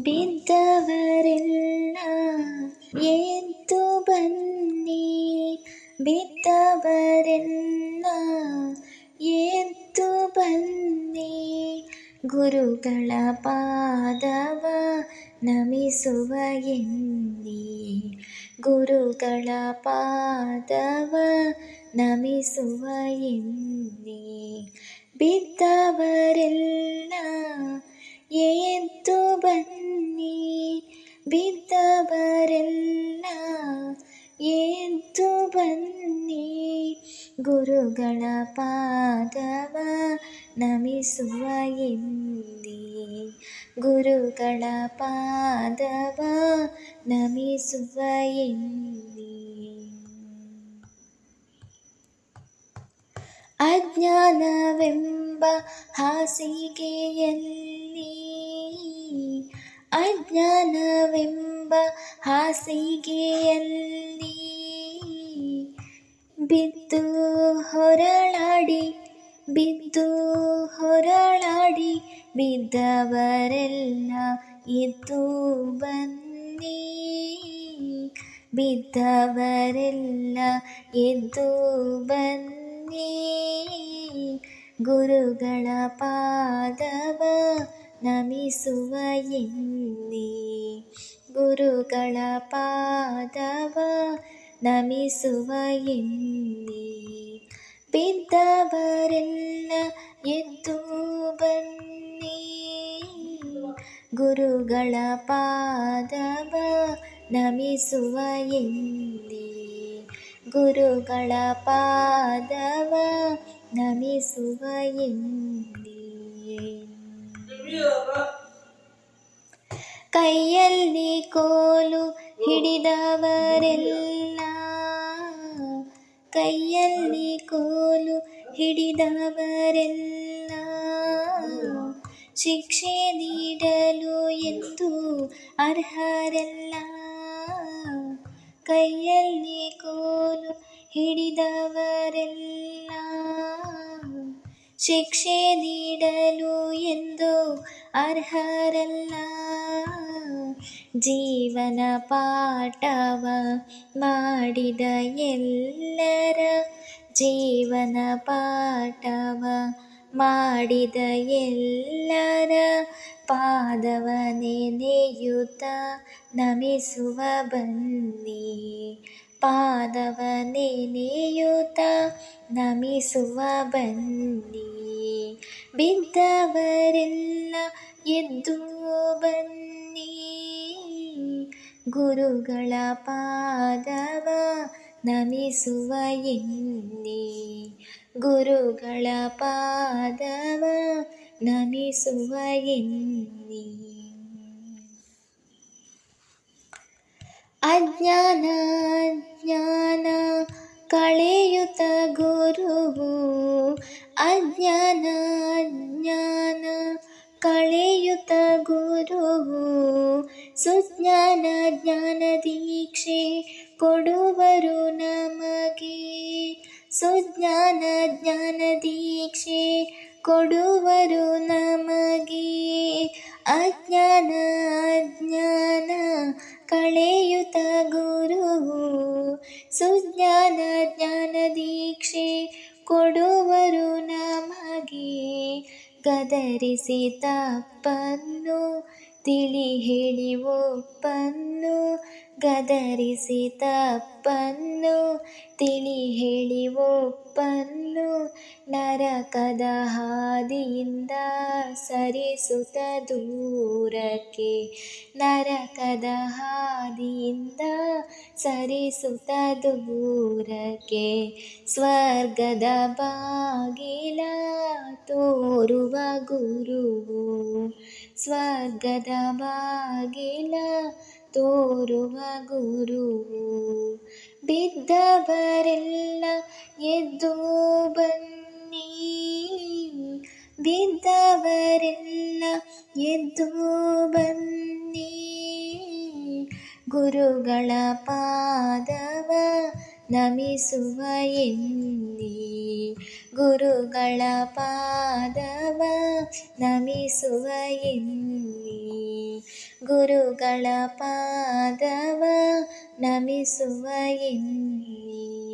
ಬಿದ್ದವರೆಲ್ಲ ಎದ್ದು ಬನ್ನಿ? ಬಿದ್ದವರೆಲ್ಲ ಎದ್ದು ಬನ್ನಿ? ಗುರುಗಳ ಪಾದವ ನಮಿಸುವ ಎಂದಿ? ಗುರುಗಳ ಪಾದವ ನಮಿಸುವ ಎಂದಿ? ಬಿದ್ದವರೆಲ್ಲ ಎದ್ದು ಬನ್ನಿ? ಬಿದ್ದವರೆಲ್ಲ ಎದ್ದು ಬನ್ನಿ. ಗುರುಗಳ ಪಾದವ ನಮಿಸುವ ಇಲ್ಲಿ ಗುರುಗಳ ಪಾದವ ನಮಿಸುವ ಇಲ್ಲಿ ಅಜ್ಞಾನವೆಂಬ ಹಾಸಿಗೆಯಲ್ಲಿ ಅಜ್ಞಾನವೆಂಬ ಹಾಸಿಗೆಯಲ್ಲಿ ಬಿದ್ದು ಹೊರಳಾಡಿ ಬಿದ್ದು ಹೊರಳಾಡಿ ಬಿದ್ದವರೆಲ್ಲ ಎದ್ದು ಬನ್ನಿ. ಬಿದ್ದವರೆಲ್ಲ ಎದ್ದು ಬನ್ನಿ. ಗುರುಗಳ ಪಾದವ ನಮಿಸುವ ಎನ್ನಿ ಗುರುಗಳ ಪಾದವ ನಮಿಸುವ ಎನ್ನಿ ಬಿದ್ದವರೆಲ್ಲ ಎದ್ದು ಬನ್ನಿ ಗುರುಗಳ ಪಾದವ ನಮಿಸುವ ಎನ್ನಿ ಗುರುಗಳ ಪಾದವ ನಮಿಸುವ ಎನ್ನಿ ಕೈಯಲ್ಲಿ ಕೋಲು ಹಿಡಿದವರೆಲ್ಲ, ಕೈಯಲ್ಲಿ ಕೋಲು ಹಿಡಿದವರೆಲ್ಲ, ಶಿಕ್ಷೆ ನೀಡಲು ಎಂದು ಅರ್ಹರೆಲ್ಲ, ಕೈಯಲ್ಲಿ ಕೋಲು ಹಿಡಿದವರೆಲ್ಲ, ಶಿಕ್ಷೆ ನೀಡಲು ಎಂದು ಅರ್ಹರಲ್ಲ. ಜೀವನ ಪಾಠವ ಮಾಡಿದ ಎಲ್ಲರ ಜೀವನ ಪಾಠವ ಮಾಡಿದ ಎಲ್ಲರ ಪಾದವ ನೆನೆಯುತ್ತ ನಮಿಸುವ ಬನ್ನಿ. ಪಾದವ ನೆನೆಯುತ್ತ ನಮಿಸುವ ಬನ್ನಿ. ಬಿದ್ದವರೆಲ್ಲ ಎದ್ದು ಬನ್ನಿ. ಗುರುಗಳ ಪಾದವ ನಮಿಸುವ ಎನ್ನಿ. ಗುರುಗಳ ಪಾದವ ನಮಿಸುವ ಎನ್ನಿ. ಅಜ್ಞಾನ ಜ್ಞಾನ ಕಳೆಯುತ್ತ ಗುರುವು. ಅಜ್ಞಾನ ಸುಜ್ಞಾನ ಜ್ಞಾನ ದೀಕ್ಷೆ ಕೊಡುವರು ನಮಗೆ. ಸುಜ್ಞಾನ ಜ್ಞಾನ ದೀಕ್ಷೆ ಕೊಡುವರು ನಮಗೆ. ಅಜ್ಞಾನ ಅಜ್ಞಾನ ಕಳೆಯುತ ಗುರುವು. ಸುಜ್ಞಾನ ಜ್ಞಾನ ದೀಕ್ಷೆ ಕೊಡುವರು ನಮಗೆ. ಗದರಿಸಿ ತಪ್ಪನ್ನು ತಿಳಿ ಹೇಳಿ ಒಪ್ಪನ್ನು. ಗದರಿಸಿ ತಪ್ಪನ್ನು ತಿಳಿ ಹೇಳಿ ಒಪ್ಪನ್ನು ನರಕದ ಹಾದಿಯಿಂದ ಸರಿಸುತ್ತ ದೂರಕ್ಕೆ ನರಕದ ಹಾದಿಯಿಂದ ಸರಿಸುತ್ತ ದೂರಕ್ಕೆ ಸ್ವರ್ಗದ ಬಾಗಿಲ ತೋರುವ ಗುರುವು. ಸ್ವರ್ಗದ ಬಾಗಿಲ ತೋರುವ ಗುರುವು ಬಿದ್ದವರೆಲ್ಲ ಎದ್ದು ಬನ್ನಿ ಬಿದ್ದವರೆಲ್ಲ ಎದ್ದು ಬನ್ನಿ ಗುರುಗಳ ಪಾದವ ನಮಿಸುವ ಎನ್ನಿ ಗುರುಗಳ ಪಾದವ ನಮಿಸುವ ಎನ್ನಿ ಗುರುಗಳ ಪಾದವ ನಮಿಸುವ ಎನ್ನಿ